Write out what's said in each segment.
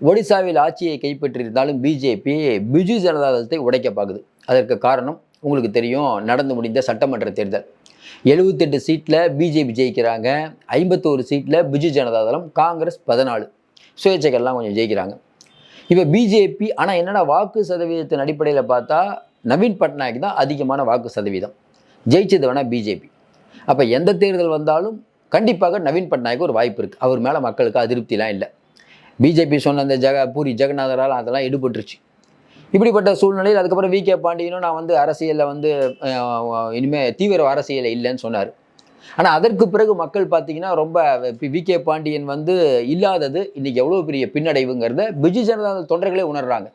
ஒடிசாவில் ஆட்சியை கைப்பற்றியிருந்தாலும் பிஜேபி பிஜு ஜனதா தளத்தை உடைக்க பார்க்குது அதற்கு காரணம் உங்களுக்கு தெரியும் நடந்து முடிந்த சட்டமன்ற தேர்தல். எழுபத்தெட்டு சீட்டில் பிஜேபி ஜெயிக்கிறாங்க ஐம்பத்தோரு சீட்டில் பிஜு ஜனதா தளம் காங்கிரஸ் பதினாலு. சுயேட்சைகள்லாம் கொஞ்சம் ஜெயிக்கிறாங்க. இப்போ பிஜேபி ஆனால் என்னென்ன வாக்கு சதவீதத்தின் அடிப்படையில் பார்த்தா நவீன் பட்நாயக் தான் அதிகமான வாக்கு சதவீதம். ஜெயிச்சது வேணால் பிஜேபி. அப்போ எந்த தேர்தல் வந்தாலும் கண்டிப்பாக நவீன் பட்நாயக் ஒரு வாய்ப்பு இருக்குது அவர் மேலே மக்களுக்கு அதிருப்திலாம் இல்லை. பிஜேபி சொன்ன அந்த ஜெக பூரி ஜெகநாதரால் அதெல்லாம் எடுபட்டுருச்சு இப்படிப்பட்ட சூழ்நிலையில் அதுக்கப்புறம் வி கே பாண்டியனும் நான் வந்து அரசியலில் வந்து இனிமேல் தீவிர அரசியலில் இல்லைன்னு சொன்னார். ஆனால் அதற்கு பிறகு மக்கள் பார்த்தீங்கன்னா ரொம்ப வி கே பாண்டியன் வந்து இல்லாதது இன்றைக்கி எவ்வளோ பெரிய பின்னடைவுங்கிறத பிஜு ஜனதா தொண்டர்களே உணர்றாங்க.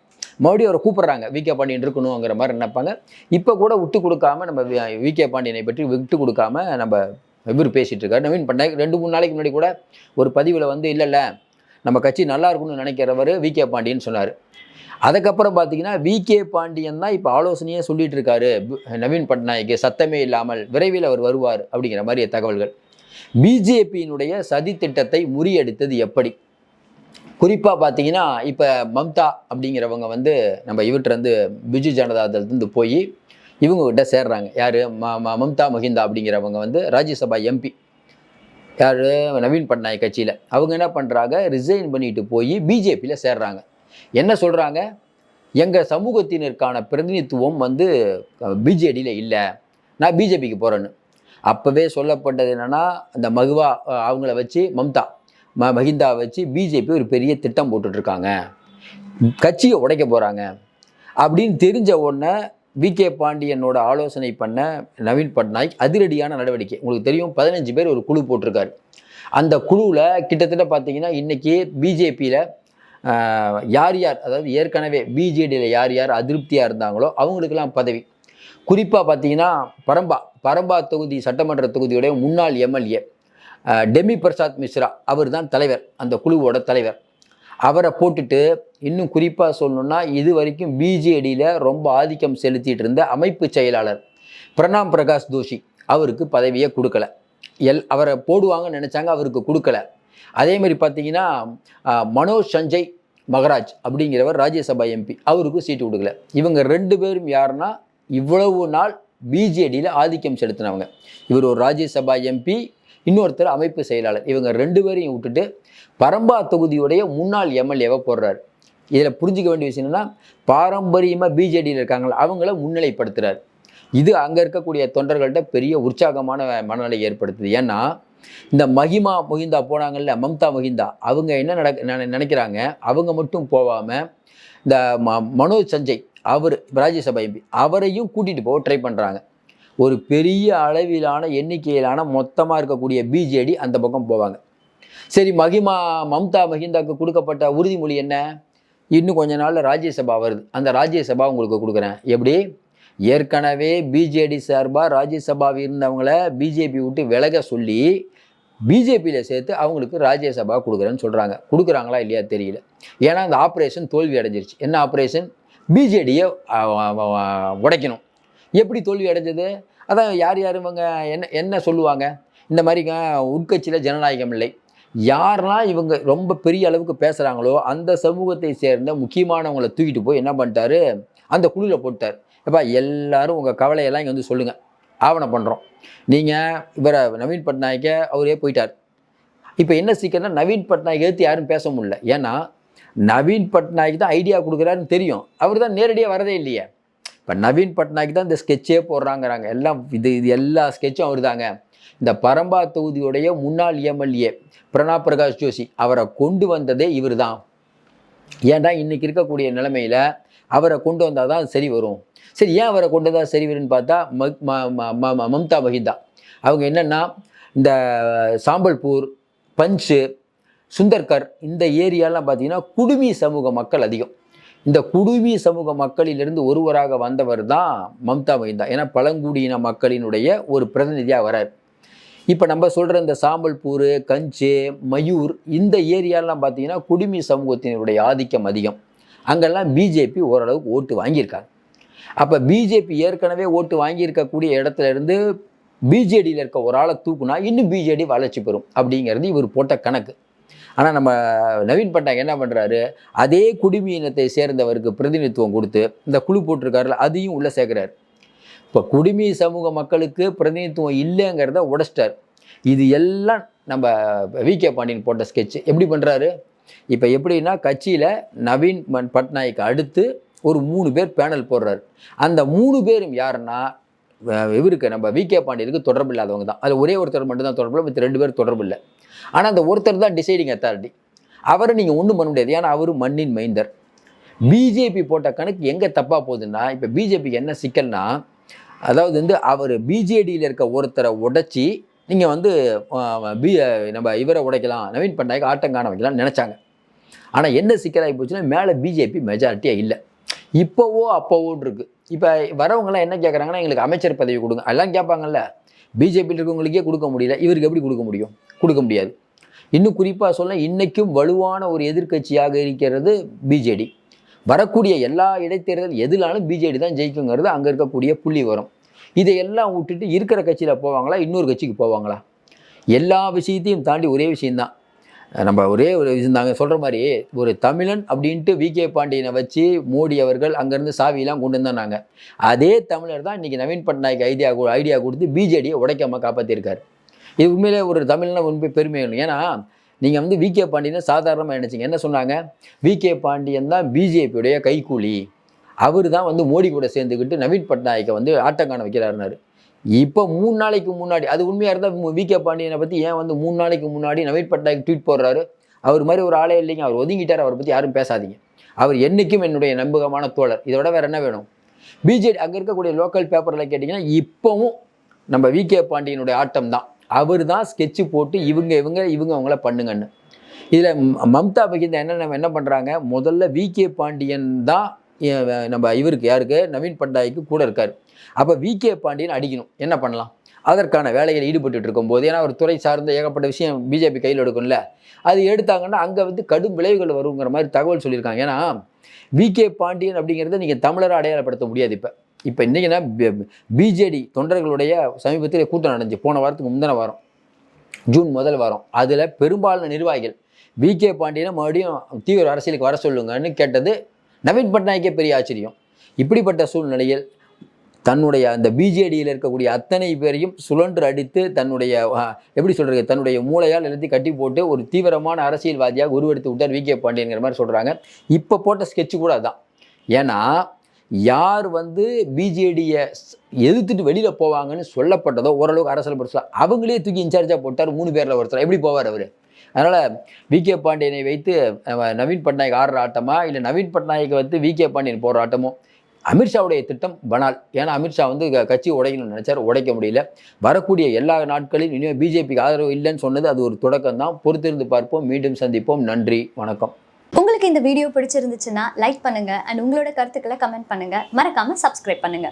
மறுபடியும் அவரை கூப்பிட்றாங்க வி கே பாண்டியன் இருக்கணுங்கிற மாதிரி நினைப்பாங்க. இப்போ கூட விட்டு கொடுக்காம நம்ம வி கே பாண்டியனை பற்றி விட்டு கொடுக்காம நம்ம இவர் பேசிகிட்டு இருக்காரு. நவீன் பட்நாயக் ரெண்டு மூணு நாளைக்கு முன்னாடி கூட ஒரு பதிவில் வந்து இல்லை இல்லை நம்ம கட்சி நல்லா இருக்கும்னு நினைக்கிறவர் வி. கே. பாண்டியன் சொன்னார். அதுக்கப்புறம் பார்த்தீங்கன்னா வி. கே. பாண்டியன் தான் இப்போ ஆலோசனையே சொல்லிட்டு இருக்காரு. நவீன் பட்நாயக் சத்தமே இல்லாமல் விரைவில் அவர் வருவார் அப்படிங்கிற மாதிரி தகவல்கள். பிஜேபியினுடைய சதி திட்டத்தை முறியடித்தது எப்படி? குறிப்பாக பார்த்தீங்கன்னா இப்போ மம்தா அப்படிங்கிறவங்க வந்து நம்ம இவர்கிட்ட பிஜு ஜனதா தளத்துலேருந்து போய் இவங்ககிட்ட சேர்றாங்க. யார்? ம ம- மம்தா மஹிந்தா அப்படிங்கிறவங்க வந்து ராஜ்யசபா எம்பி. யார்? நவீன் பட்நாயக் கட்சியில். அவங்க என்ன பண்ணுறாங்க ரிசைன் பண்ணிட்டு போய் பிஜேபியில் சேர்றாங்க. என்ன சொல்கிறாங்க எங்கள் சமூகத்தினருக்கான பிரதிநிதித்துவம் வந்து பிஜேடியில் இல்லை. நான் பிஜேபிக்கு போகிறேன்னு அப்போவே சொல்லப்பட்டது என்னென்னா அந்த மகுவா அவங்கள வச்சு மம்தா ம மஹிந்தா வச்சு பிஜேபி ஒரு பெரிய திட்டம் போட்டுட்ருக்காங்க. கட்சியை உடைக்க போகிறாங்க அப்படின்னு தெரிஞ்ச உடனே வி. கே. பாண்டியனோட ஆலோசனை பண்ண நவீன் பட்நாயக் அதிரடியான நடவடிக்கை. உங்களுக்கு தெரியும் பதினஞ்சு பேர் ஒரு குழு போட்டிருக்காரு. அந்த குழுவில் கிட்டத்தட்ட பார்த்தீங்கன்னா இன்றைக்கி பிஜேபியில் யார் யார் அதாவது ஏற்கனவே பிஜேடியில் யார் யார் அதிருப்தியாக இருந்தாங்களோ அவங்களுக்கெல்லாம் பதவி. குறிப்பாக பார்த்தீங்கன்னா பரம்பா பரம்பா தொகுதி சட்டமன்ற தொகுதியுடைய முன்னாள் எம்எல்ஏ டெமி பிரசாத் மிஸ்ரா அவர் தான் தலைவர் அந்த குழுவோட தலைவர். அவரை போட்டுட்டு இன்னும் குறிப்பாக சொல்லணும்னா இது வரைக்கும் பிஜேடியில் ரொம்ப ஆதிக்கம் செலுத்திட்டு இருந்த அமைப்பு செயலாளர் பிரணாம் பிரகாஷ் தோஷி அவருக்கு பதவியை கொடுக்கல. எல் அவரை போடுவாங்கன்னு நினச்சாங்க அவருக்கு கொடுக்கல. அதே மாதிரி பார்த்தீங்கன்னா மனோஜ் சஞ்சய் மகராஜ் அப்படிங்கிறவர் ராஜ்யசபா எம்பி அவருக்கும் சீட்டு கொடுக்கல. இவங்க ரெண்டு பேரும் யாருன்னா இவ்வளவு நாள் பிஜேடியில் ஆதிக்கம் செலுத்தினவங்க. இவர் ஒரு ராஜ்யசபா எம்பி இன்னொருத்தர் அமைப்பு செயலாளர். இவங்க ரெண்டு பேரையும் விட்டுட்டு பரம்பா தொகுதியுடைய முன்னாள் எம்எல்ஏவை போடுறார். இதில் புரிஞ்சிக்க வேண்டிய விஷயம் என்னென்னா பாரம்பரியமாக பிஜேடியில் இருக்காங்களா அவங்கள முன்னிலைப்படுத்துகிறார் இது அங்கே இருக்கக்கூடிய தொண்டர்கள்ட்ட பெரிய உற்சாகமான மனநிலை ஏற்படுத்துது. ஏன்னா இந்த மகிமா மொஹிந்தா போனாங்கல்ல மம்தா மொஹிந்தா அவங்க என்ன நடக்க நினைக்கிறாங்க அவங்க மட்டும் போகாமல் இந்த ம மனோஜ் சஞ்சய் அவர் ராஜ்யசபா எம்பி அவரையும் கூட்டிகிட்டு போக ட்ரை பண்ணுறாங்க ஒரு பெரிய அளவிலான எண்ணிக்கையிலான மொத்தமாக இருக்கக்கூடிய பிஜேடி அந்த பக்கம் போவாங்க. சரி மகிமா மம்தா மஹிந்தாவுக்கு கொடுக்கப்பட்ட உறுதிமொழி என்ன? இன்னும் கொஞ்ச நாளில் ராஜ்யசபா வருது. அந்த ராஜ்யசபா உங்களுக்கு கொடுக்குறேன். எப்படி? ஏற்கனவே பிஜேடி சார்பாக ராஜ்யசபாவில் இருந்தவங்கள பிஜேபி விட்டு விலக சொல்லி பிஜேபியில் சேர்த்து அவங்களுக்கு ராஜ்யசபா கொடுக்குறேன்னு சொல்கிறாங்க கொடுக்குறாங்களா இல்லையா தெரியல. ஏன்னா அந்த ஆப்ரேஷன் தோல்வி அடைஞ்சிருச்சு. என்ன ஆப்ரேஷன் பிஜேடியை உடைக்கணும். எப்படி தோல்வி அடைஞ்சது? அதான் யார் யார் இவங்க என்ன என்ன சொல்லுவாங்க? இந்த மாதிரிங்க உட்கட்சியில் ஜனநாயகம் இல்லை. யாரெல்லாம் இவங்க ரொம்ப பெரிய அளவுக்கு பேசுகிறாங்களோ அந்த சமூகத்தை சேர்ந்த முக்கியமானவங்களை தூக்கிட்டு போய் என்ன பண்ணிட்டாரு? அந்த குழுவில் போட்டார். எப்பா எல்லாரும் உங்கள் கவலையெல்லாம் இங்கே வந்து சொல்லுங்கள் ஆவணம் பண்ணுறோம் நீங்கள் இவரை நவீன் பட்நாயக்கை அவரே போயிட்டார். இப்போ என்ன சீக்கிரம்னா நவீன் பட்நாயக் எடுத்து யாரும் பேச முடியல. ஏன்னா நவீன் பட்நாயக் தான் ஐடியா கொடுக்குறாருன்னு தெரியும். அவர் தான் நேரடியாக வரதே இல்லையே. இப்போ நவீன் பட்நாயக் தான் இந்த ஸ்கெட்சே போடுறாங்கிறாங்க. எல்லாம் இது இது எல்லா ஸ்கெட்சும் அவர் தாங்க இந்த பரம்பா தொகுதியுடைய முன்னாள் எம்எல்ஏ பிரணாப் பிரகாஷ் ஜோஷி அவரை கொண்டு வந்ததே இவர் தான் ஏன்டா இன்னைக்கு இருக்கக்கூடிய நிலைமையில அவரை கொண்டு வந்தால் தான் சரி வரும். சரி ஏன் அவரை கொண்டு வந்தால் சரி வரும்னு பார்த்தா ம- ம- ம- மம்தா மஹிந்தா. அவங்க என்னென்னா இந்த சாம்பல்பூர் பஞ்சு சுந்தர்கர் இந்த ஏரியாலாம் பார்த்தீங்கன்னா குடுமி சமூக மக்கள் அதிகம். இந்த குடுமி சமூக மக்களிலிருந்து ஒருவராக வந்தவர் தான் மம்தா மைந்தா ஏன்னா பழங்குடியின மக்களினுடைய ஒரு பிரதிநிதியாக வரார். இப்போ நம்ம சொல்கிற இந்த சாம்பல்பூர் கஞ்சு மயூர் இந்த ஏரியாலாம் பார்த்தீங்கன்னா குடுமி சமூகத்தினருடைய ஆதிக்கம் அதிகம். அங்கெல்லாம் பிஜேபி ஓரளவுக்கு ஓட்டு வாங்கியிருக்காங்க. அப்போ பிஜேபி ஏற்கனவே ஓட்டு வாங்கியிருக்கக்கூடிய இடத்துல இருந்து பிஜேடியில் இருக்க ஒரு ஆளை தூக்குனா இன்னும் பிஜேடி வளர்ச்சி பெறும் அப்படிங்கிறது இவர் போட்ட கணக்கு. ஆனால் நம்ம நவீன் பட்நாயக் என்ன பண்ணுறாரு அதே குடிமி இனத்தை சேர்ந்தவருக்கு பிரதிநிதித்துவம் கொடுத்து இந்த குழு போட்டிருக்காருல அதையும் உள்ளே சேர்க்குறாரு. இப்போ குடிமி சமூக மக்களுக்கு பிரதிநிதித்துவம் இல்லைங்கிறத உடச்சிட்டார். இது எல்லாம் நம்ம வி கே பாண்டியன் போட்ட ஸ்கெட்ச் எப்படி பண்ணுறாரு இப்போ எப்படின்னா கட்சியில் நவீன் பட்நாயக் அடுத்து ஒரு மூணு பேர் பேனல் போடுறாரு. அந்த மூணு பேரும் யாருன்னா இவருக்கு நம்ம வி கே பாண்டியனுக்கு தொடர்பு இல்லாதவங்க தான். அதில் ஒரே ஒருத்தர் மட்டும்தான் தொடர்பு தொடர்பு மற்ற ரெண்டு பேர் தொடர்பு இல்லை. ஆனால் அந்த ஒருத்தர் தான் டிசைடிங் அத்தாரிட்டி அவரை நீங்கள் ஒன்றும் பண்ண முடியாது. ஏன்னா அவர் மண்ணின் மைந்தர். பிஜேபி போட்ட கணக்கு எங்கே தப்பாக போகுதுன்னா இப்போ பிஜேபிக்கு என்ன சிக்கல்னா அதாவது வந்து அவர் பிஜேடியில் இருக்க ஒருத்தரை உடைச்சி நீங்கள் வந்து பி நம்ம இவரை உடைக்கலாம் நவீன் பட்நாயக் ஆட்டம் காண வைக்கலாம்னு நினச்சாங்க. ஆனால் என்ன சிக்கலாகி போச்சுன்னா மேலே பிஜேபி மெஜாரிட்டியாக இல்லை. இப்போவோ அப்போவோன்னு இருக்குது இப்போ வரவங்களாம் என்ன கேட்குறாங்கன்னா எங்களுக்கு அமைச்சர் பதவி கொடுங்க. எல்லாம் கேட்பாங்கல்ல பிஜேபியில் இருக்கவங்களுக்கே கொடுக்க முடியல. இவருக்கு எப்படி கொடுக்க முடியும்? கொடுக்க முடியாது. இன்னும் குறிப்பாக சொல்ல இன்றைக்கும் வலுவான ஒரு எதிர்க்கட்சியாக இருக்கிறது பிஜேடி வரக்கூடிய எல்லா இடைத்தேர்தல் எதிலாலும் பிஜேடி தான் ஜெயிக்குங்கிறது அங்கே இருக்கக்கூடிய புள்ளி வரும் இதையெல்லாம் விட்டுட்டு இருக்கிற கட்சியில் போவாங்களா? இன்னொரு கட்சிக்கு போவாங்களா? எல்லா விஷயத்தையும் தாண்டி ஒரே விஷயம்தான். நம்ம ஒரே ஒரு விஷயம் சொல்கிற மாதிரி ஒரு தமிழன் அப்படின்ட்டு வி. கே. பாண்டியனை வச்சு மோடி அவர்கள் அங்கேருந்து சாவியெல்லாம் கொண்டு வந்தாங்க. அதே தமிழர் தான் இன்றைக்கி நவீன் பட்நாயக் ஐடியா ஐடியா கொடுத்து பிஜேடியை உடைக்காம காப்பாற்றிருக்காரு இது உண்மையிலே ஒரு தமிழ்னா உண்மை பெருமை வேணும். ஏன்னா நீங்கள் வந்து வி. கே. பாண்டியனை சாதாரணமாக நினச்சிங்க. என்ன சொன்னாங்க? வி. கே. பாண்டியன் தான் பிஜேபியுடைய கைக்கூலி அவர் தான் வந்து மோடி கூட சேர்ந்துக்கிட்டு நவீன் பட்நாயக்கை வந்து ஆட்டம் காண வைக்கிறாருனாரு இப்போ மூணு நாளைக்கு முன்னாடி அது உண்மையாக இருந்தால் வி கே பாண்டியனை பற்றி ஏன் வந்து மூணு நாளைக்கு முன்னாடி நவீன் பட்நாயக் ட்வீட் போடுறாரு? அவர் மாதிரி ஒரு ஆளே இல்லைங்க. அவர் ஒதுங்கிட்டார். அவரை பற்றி யாரும் பேசாதீங்க. அவர் என்றைக்கும் என்னுடைய நம்பகமான தோழர். இதோட வேற என்ன வேணும்? பிஜேடி அங்கே இருக்கக்கூடிய லோக்கல் பேப்பரில் கேட்டிங்கன்னா இப்போவும் நம்ம வி கே பாண்டியனுடைய ஆட்டம் தான். அவர் தான் ஸ்கெட்சு போட்டு இவங்க இவங்க இவங்க அவங்கள பண்ணுங்கன்னு. இதில் மம்தா பகிர்ந்த என்ன நம்ம என்ன பண்ணுறாங்க முதல்ல வி கே பாண்டியன் தான் நம்ம இவருக்கு யாருக்கு? நவீன் பட்நாய்க்கு கூட இருக்கார். அப்போ வி கே பாண்டியன் அடிக்கணும். என்ன பண்ணலாம்? அதற்கான வேலையில் ஈடுபட்டு இருக்கும்போது ஏன்னா ஒரு துறை சார்ந்த ஏகப்பட்ட விஷயம் பிஜேபி கையில் எடுக்கும்ல. அது எடுத்தாங்கன்னா அங்கே வந்து கடும் விளைவுகள் வருங்கிற மாதிரி தகவல் சொல்லியிருக்காங்க. ஏன்னா வி கே பாண்டியன் அப்படிங்கிறத நீங்கள் தமிழரை அடையாளப்படுத்த முடியாது இப்போ. இப்போ இன்றைக்கினா பிஜேடி தொண்டர்களுடைய சமீபத்தில் கூட்டம் நடந்துச்சு. போன வாரத்துக்கு முந்தின வாரம். ஜூன் முதல் வாரம். அதில் பெரும்பாலான நிர்வாகிகள் வி கே பாண்டியனை மறுபடியும் தீவிர அரசியலுக்கு வர சொல்லுங்கன்னு கேட்டது நவீன் பட்நாயக்கே பெரிய ஆச்சரியம். இப்படிப்பட்ட சூழ்நிலையில் தன்னுடைய அந்த பிஜேடியில் இருக்கக்கூடிய அத்தனை பேரையும் சுழன்று அடித்து தன்னுடைய எப்படி சொல்கிறது தன்னுடைய மூளையால் எல்லாத்தையும் கட்டி போட்டு ஒரு தீவிரமான அரசியல்வாதியாக உருவெடுத்து விட்டார் வி கே பாண்டியன்கிற மாதிரி சொல்கிறாங்க இப்போ போட்ட ஸ்கெட்ச் கூட அதுதான் ஏன்னா யார் வந்து பிஜேடியை எதிர்த்துட்டு வெளியில் போவாங்கன்னு சொல்லப்பட்டதோ ஓரளவுக்கு அரசியல் படுத்தலாம் அவங்களே தூக்கி இன்சார்ஜாக போட்டார் மூணு பேரில் ஒருத்தர். எப்படி போவார் அவர்? அதனால் வி. கே. பாண்டியனை வைத்து நவீன் பட்நாயக் ஆடுற ஆட்டமா? இல்லை நவீன் பட்நாயக்கை வந்து வி. கே. பாண்டியன் போடுற ஆட்டமோ? அமித்ஷாவுடைய திட்டம் பனால் ஏன்னா அமித்ஷா வந்து கட்சி உடைக்கணும்னு நினைச்சார். உடைக்க முடியல. வரக்கூடிய எல்லா நாட்களிலும் இனிமேல் பிஜேபிக்கு ஆதரவு இல்லைன்னு சொன்னது அது ஒரு தொடக்கம் தான் பொறுத்திருந்து பார்ப்போம். மீண்டும் சந்திப்போம். நன்றி. வணக்கம். உங்களுக்கு இந்த வீடியோ பிடிச்சிருந்துச்சுன்னா லைக் பண்ணுங்க. அண்ட் உங்களோட கருத்துக்களை கமெண்ட் பண்ணுங்க. மறக்காம சப்ஸ்கிரைப் பண்ணுங்க.